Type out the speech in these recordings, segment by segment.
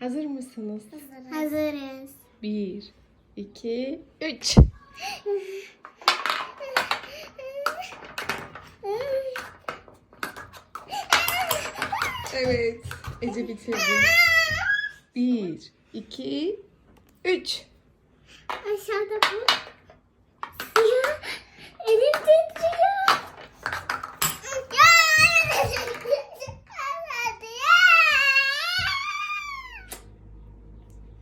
Hazır mısınız? Hazırız. Bir, iki, üç. Evet. Ece bitirdi. Bir, iki, üç. Aşağıda bu.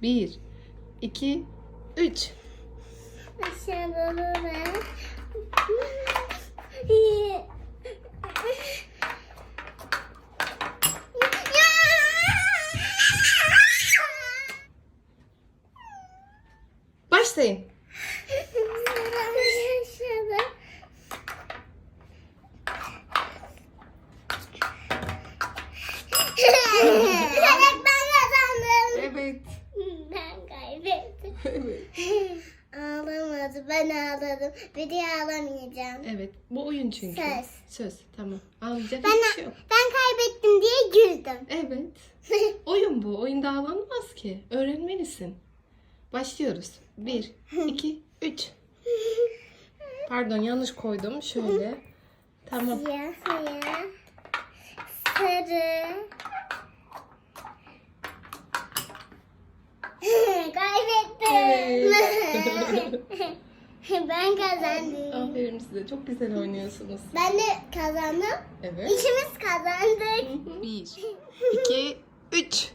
Bir, iki, üç. Aşağıda ben. Başlayın. Evet ben kazandım. Evet. Evet. Ağlamadı ben ağladım. Bir de ağlamayacağım. Evet. Bu oyun çünkü. Söz. Söz. Tamam. Ağlayacak Ben, hiçbir şey yok. ben kaybettim diye güldüm. Evet. Oyun bu. Oyunda ağlanmaz ki. Öğrenmelisin. Başlıyoruz. Bir, iki, üç. Pardon yanlış koydum. Şöyle. Tamam. Siyah siyah. Sarı. Kaybettim. Evet. ben kazandım. Aferin size. Çok güzel oynuyorsunuz. Ben de kazandım. Evet. İkimiz kazandık. Bir, iki, üç.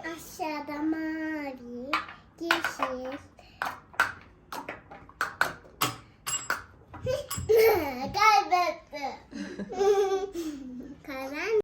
Aşağıda mavi, yeşil,